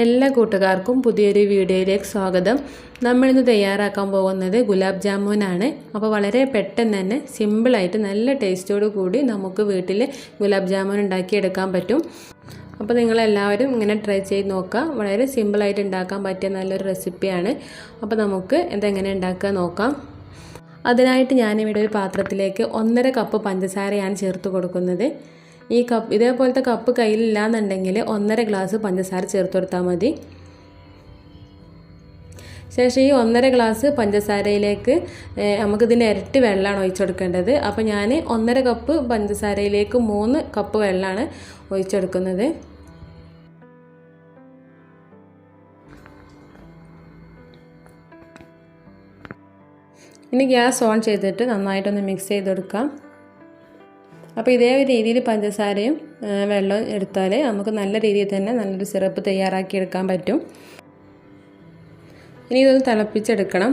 എല്ലാ കൂട്ടുകാർക്കും പുതിയൊരു വീഡിയോയിലേക്ക് സ്വാഗതം. നമ്മളിന്ന് തയ്യാറാക്കാൻ പോകുന്നത് ഗുലാബ് ജാമുനാണ്. അപ്പോൾ വളരെ പെട്ടെന്ന് തന്നെ സിമ്പിളായിട്ട് നല്ല ടേസ്റ്റോട് കൂടി നമുക്ക് വീട്ടിൽ ഗുലാബ് ജാമുൻ ഉണ്ടാക്കിയെടുക്കാൻ പറ്റും. അപ്പോൾ നിങ്ങളെല്ലാവരും ഇങ്ങനെ ട്രൈ ചെയ്ത് നോക്കുക. വളരെ സിമ്പിളായിട്ട് ഉണ്ടാക്കാൻ പറ്റിയ നല്ലൊരു റെസിപ്പിയാണ്. അപ്പോൾ നമുക്ക് ഇതെങ്ങനെ ഉണ്ടാക്കുക നോക്കാം. അതിനായിട്ട് ഞാനിവിടെ ഒരു പാത്രത്തിലേക്ക് ഒന്നര കപ്പ് പഞ്ചസാരയാണ് ചേർത്ത് കൊടുക്കുന്നത്. ഈ കപ്പ് ഇതേപോലത്തെ കപ്പ് കയ്യിലില്ലാന്നുണ്ടെങ്കിൽ ഒന്നര ഗ്ലാസ് പഞ്ചസാര ചേർത്ത് കൊടുത്താൽ മതി. ശേഷം ഈ ഒന്നര ഗ്ലാസ് പഞ്ചസാരയിലേക്ക് നമുക്കിതിന്റെ ഇരട്ടി വെള്ളമാണ് ഒഴിച്ചെടുക്കേണ്ടത്. അപ്പോൾ ഞാൻ ഒന്നര കപ്പ് പഞ്ചസാരയിലേക്ക് മൂന്ന് കപ്പ് വെള്ളമാണ് ഒഴിച്ചെടുക്കുന്നത്. ഇനി ഗ്യാസ് ഓൺ ചെയ്തിട്ട് നന്നായിട്ടൊന്ന് മിക്സ് ചെയ്തെടുക്കാം. അപ്പോൾ ഇതേ രീതിയിൽ പഞ്ചസാരയും വെള്ളവും എടുത്താൽ നമുക്ക് നല്ല രീതിയിൽ തന്നെ നല്ലൊരു സിറപ്പ് തയ്യാറാക്കി എടുക്കാൻ പറ്റും. ഇനി ഇതൊന്ന് തിളപ്പിച്ചെടുക്കണം.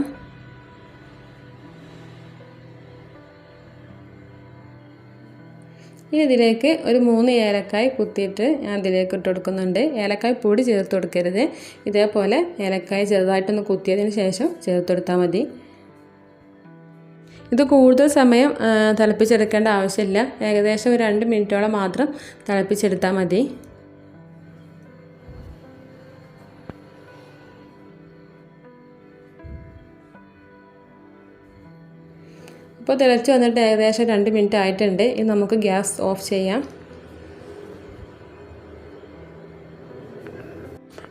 ഇനി ഇതിലേക്ക് ഒരു മൂന്ന് ഏലക്കായ് കുത്തിയിട്ട് ഞാൻ ഇതിലേക്ക് ഇട്ട് കൊടുക്കുന്നുണ്ട്. ഏലക്കായ് പൊടി ചേർത്ത് കൊടുക്കരുത്. ഇതേപോലെ ഏലക്കായ് ചെറുതായിട്ടൊന്ന് കുത്തിയതിന് ശേഷം ചേർത്ത് കൊടുത്താൽ മതി. ഇത് കൂടുതൽ സമയം തിളപ്പിച്ചെടുക്കേണ്ട ആവശ്യമില്ല. ഏകദേശം ഒരു രണ്ട് മിനിറ്റോളം മാത്രം തിളപ്പിച്ചെടുത്താൽ മതി. ഇപ്പോൾ തിളച്ച് വന്നിട്ട് ഏകദേശം രണ്ട് മിനിറ്റ് ആയിട്ടുണ്ട്. ഇനി നമുക്ക് ഗ്യാസ് ഓഫ് ചെയ്യാം.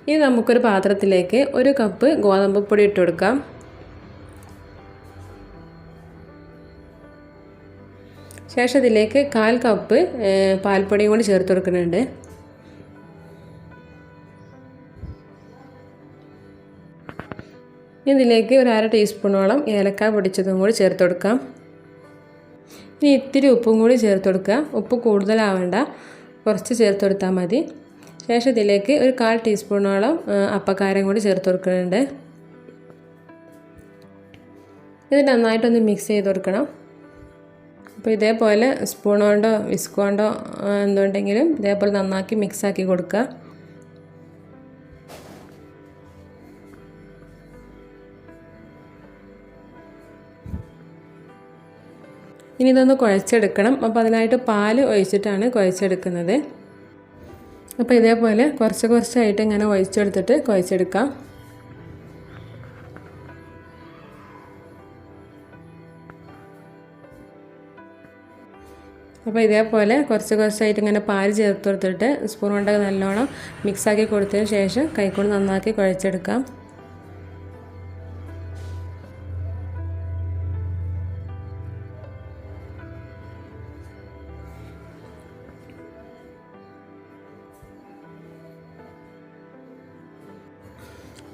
ഇനി നമുക്കൊരു പാത്രത്തിലേക്ക് ഒരു കപ്പ് ഗോതമ്പ് പൊടി ഇട്ട് കൊടുക്കാം. ശേഷം ഇതിലേക്ക് കാൽ കപ്പ് പാൽപ്പൊടിയും കൂടി ചേർത്ത് കൊടുക്കുന്നുണ്ട്. ഇതിലേക്ക് ഒരു അര ടീസ്പൂണോളം ഏലക്ക പൊടിച്ചതും കൂടി ചേർത്ത് കൊടുക്കാം. ഇനി ഇത്തിരി ഉപ്പും കൂടി ചേർത്ത് കൊടുക്കുക. ഉപ്പ് കൂടുതലാവേണ്ട കുറച്ച് ചേർത്ത് കൊടുത്താൽ മതി. ശേഷം ഇതിലേക്ക് ഒരു കാൽ ടീസ്പൂണോളം അപ്പക്കാരം കൂടി ചേർത്ത് കൊടുക്കുന്നുണ്ട്. ഇത് നന്നായിട്ടൊന്ന് മിക്സ് ചെയ്ത് കൊടുക്കണം. അപ്പോൾ ഇതേപോലെ സ്പൂൺ കൊണ്ടോ വിസ്ക് കൊണ്ടോ എന്തുണ്ടെങ്കിലും ഇതേപോലെ നന്നാക്കി മിക്സാക്കി കൊടുക്കുക. ഇനി ഇതൊന്ന് കുഴച്ചെടുക്കണം. അപ്പോൾ അതിനായിട്ട് പാൽ ഒഴിച്ചിട്ടാണ് കുഴച്ചെടുക്കുന്നത്. അപ്പോൾ ഇതേപോലെ കുറച്ച് കുറച്ചായിട്ട് ഇങ്ങനെ ഒഴിച്ചെടുത്തിട്ട് കുഴച്ചെടുക്കാം. അപ്പോൾ ഇതേപോലെ കുറച്ച് കുറച്ചായിട്ട് ഇങ്ങനെ പാൽ ചേർത്ത് കൊടുത്തിട്ട് സ്പൂൺ കൊണ്ടൊക്കെ നല്ലോണം മിക്സാക്കി കൊടുത്തതിന് ശേഷം കൈക്കൊണ്ട് നന്നാക്കി കുഴച്ചെടുക്കാം.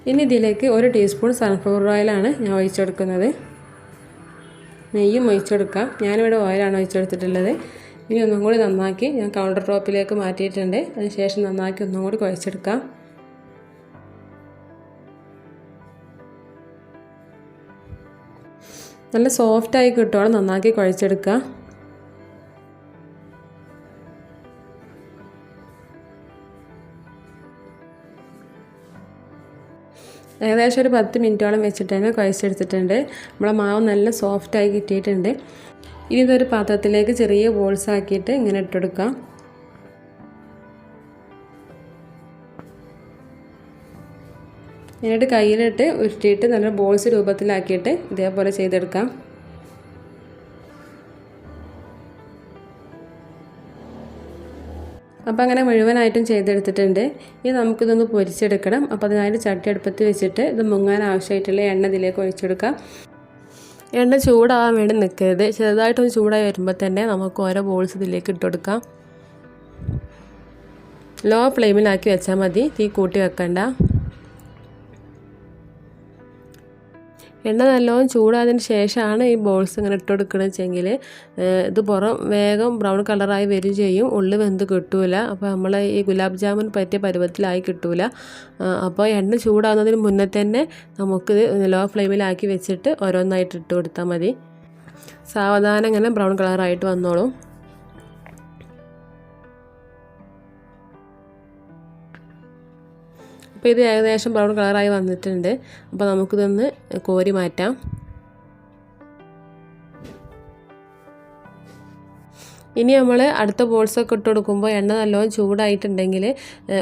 ഇനി ഇതിലേക്ക് ഒരു ടീസ്പൂൺ സൺഫ്ലവർ ഓയിലാണ് ഞാൻ ഒഴിച്ചെടുക്കുന്നത്. നെയ്യും ഒഴിച്ചെടുക്കാം. ഞാനിവിടെ ഓയിലാണ് ഒഴിച്ചെടുത്തിട്ടുള്ളത്. ഇനി ഒന്നും കൂടി നന്നാക്കി ഞാൻ കൗണ്ടർ ടോപ്പിലേക്ക് മാറ്റിയിട്ടുണ്ട്. അതിനുശേഷം നന്നാക്കി ഒന്നും കൂടി കുഴച്ചെടുക്കാം. നല്ല സോഫ്റ്റായി കിട്ടുവാണ് നന്നാക്കി കുഴച്ചെടുക്കുക. ഏകദേശം ഒരു പത്ത് മിനിറ്റോളം വെച്ചിട്ട് കുഴച്ചെടുത്തിട്ടുണ്ട്. നമ്മളെ മാവ് നല്ല സോഫ്റ്റായി കിട്ടിയിട്ടുണ്ട്. ഇനി ഇതൊരു പാത്രത്തിലേക്ക് ചെറിയ ബോൾസ് ആക്കിയിട്ട് ഇങ്ങനെ ഇട്ടെടുക്കാം. എന്നിട്ട് കയ്യിലിട്ട് ഉരുട്ടിയിട്ട് നല്ല ബോൾസ് രൂപത്തിലാക്കിയിട്ട് ഇതേപോലെ ചെയ്തെടുക്കാം. അപ്പോൾ അങ്ങനെ മുഴുവനായിട്ടും ചെയ്തെടുത്തിട്ടുണ്ട്. ഇനി നമുക്കിതൊന്ന് പൊരിച്ചെടുക്കണം. അപ്പോൾ അതിനായിട്ട് ചട്ടി അടുപ്പത്ത് വെച്ചിട്ട് ഇത് മുങ്ങാൻ ആവശ്യമായിട്ടുള്ള എണ്ണ ഇതിലേക്ക് ഒഴിച്ചെടുക്കാം. എണ്ണ ചൂടാവാൻ വേണ്ടി നിൽക്കരുത്. ചെറുതായിട്ടൊന്ന് ചൂടായി വരുമ്പോൾ തന്നെ നമുക്ക് ഓരോ ബോൾസ് ഇതിലേക്ക് ഇട്ട് കൊടുക്കാം. ലോ ഫ്ലെയിമിലാക്കി വെച്ചാൽ മതി. തീ കൂട്ടി വെക്കണ്ട. എണ്ണ നല്ലോണം ചൂടായതിന് ശേഷമാണ് ഈ ബോൾസ് ഇങ്ങനെ ഇട്ട് വെച്ചെങ്കിൽ ഇത് പുറം വേഗം ബ്രൗൺ കളറായി വരും ചെയ്യും. ഉള്ളിൽ വെന്ത് കിട്ടൂല. അപ്പോൾ നമ്മൾ ഈ ഗുലാബ് ജാമുൻ പറ്റിയ പരുവത്തിലായി കിട്ടൂല. അപ്പോൾ എണ്ണ ചൂടാകുന്നതിന് മുന്നേ തന്നെ നമുക്ക് ലോ ഫ്ലെയിമിലാക്കി വെച്ചിട്ട് ഓരോന്നായിട്ട് ഇട്ട് കൊടുത്താൽ മതി. സാവധാനം ഇങ്ങനെ ബ്രൗൺ കളറായിട്ട് വന്നോളും. അപ്പോൾ ഇത് ഏകദേശം ബ്രൗൺ കളറായി വന്നിട്ടുണ്ട്. അപ്പോൾ നമുക്കിതൊന്ന് കോരി മാറ്റാം. ഇനി നമ്മൾ അടുത്ത ബോൾസൊക്കെ ഇട്ട് കൊടുക്കുമ്പോൾ എണ്ണ നല്ലോണം ചൂടായിട്ടുണ്ടെങ്കിൽ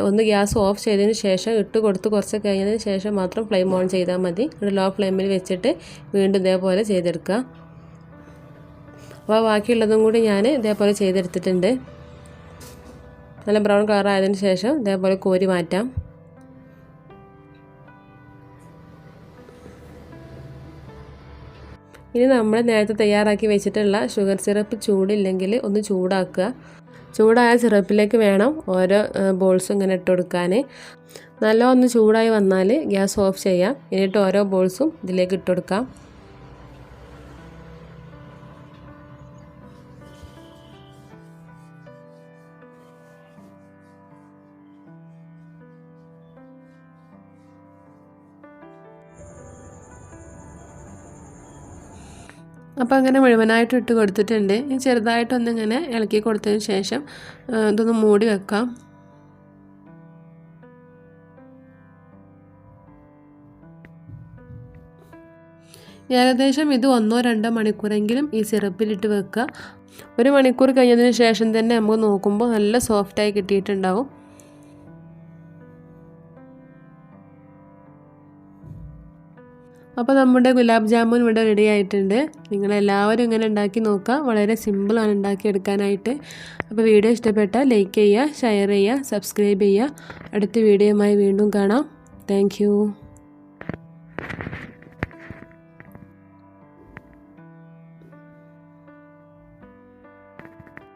ഒന്ന് ഗ്യാസ് ഓഫ് ചെയ്തതിന് ശേഷം ഇട്ട് കൊടുത്ത് കുറച്ച് കഴിഞ്ഞതിന് ശേഷം മാത്രം ഫ്ലെയിം ഓൺ ചെയ്താൽ മതി. ഒരു ലോ ഫ്ലെയിമിൽ വെച്ചിട്ട് വീണ്ടും ഇതേപോലെ ചെയ്തെടുക്കുക അപ്പോൾ ബാക്കിയുള്ളതും കൂടി ഞാൻ ഇതേപോലെ ചെയ്തെടുത്തിട്ടുണ്ട്. നല്ല ബ്രൗൺ കളർ ശേഷം ഇതേപോലെ കോരി മാറ്റാം. ഇനി നമ്മൾ നേരത്തെ തയ്യാറാക്കി വെച്ചിട്ടുള്ള ഷുഗർ സിറപ്പ് ചൂടില്ലെങ്കിൽ ഒന്ന് ചൂടാക്കുക. ചൂടായ സിറപ്പിലേക്ക് വേണം ഓരോ ബോൾസും ഇങ്ങനെ ഇട്ട് കൊടുക്കാൻ. നല്ല ഒന്ന് ചൂടായി വന്നാൽ ഗ്യാസ് ഓഫ് ചെയ്യാം. എന്നിട്ട് ഓരോ ബോൾസും ഇതിലേക്ക് ഇട്ട് കൊടുക്കാം. അപ്പോൾ അങ്ങനെ മുഴുവനായിട്ട് ഇട്ട് കൊടുത്തിട്ടുണ്ട്. ചെറുതായിട്ടൊന്നിങ്ങനെ ഇളക്കി കൊടുത്തതിന് ശേഷം ഇതൊന്ന് മൂടി വെക്കാം. ഏകദേശം ഇത് ഒന്നോ രണ്ടോ മണിക്കൂറെങ്കിലും ഈ സിറപ്പിലിട്ട് വെക്കുക. ഒരു മണിക്കൂർ കഴിഞ്ഞതിന് ശേഷം തന്നെ നമുക്ക് നോക്കുമ്പോൾ നല്ല സോഫ്റ്റായി കിട്ടിയിട്ടുണ്ടാവും. അപ്പോൾ നമ്മുടെ ഗുലാബ് ജാമുൻ ഇവിടെ റെഡി ആയിട്ടുണ്ട്. നിങ്ങളെല്ലാവരും ഇങ്ങനെ ഉണ്ടാക്കി നോക്കുക. വളരെ സിമ്പിളാണ് ഉണ്ടാക്കിയെടുക്കാനായിട്ട്. അപ്പോൾ വീഡിയോ ഇഷ്ടപ്പെട്ടാൽ ലൈക്ക് ചെയ്യുക ഷെയർ ചെയ്യുക സബ്സ്ക്രൈബ് ചെയ്യുക. അടുത്ത വീഡിയോയുമായി വീണ്ടും കാണാം. താങ്ക്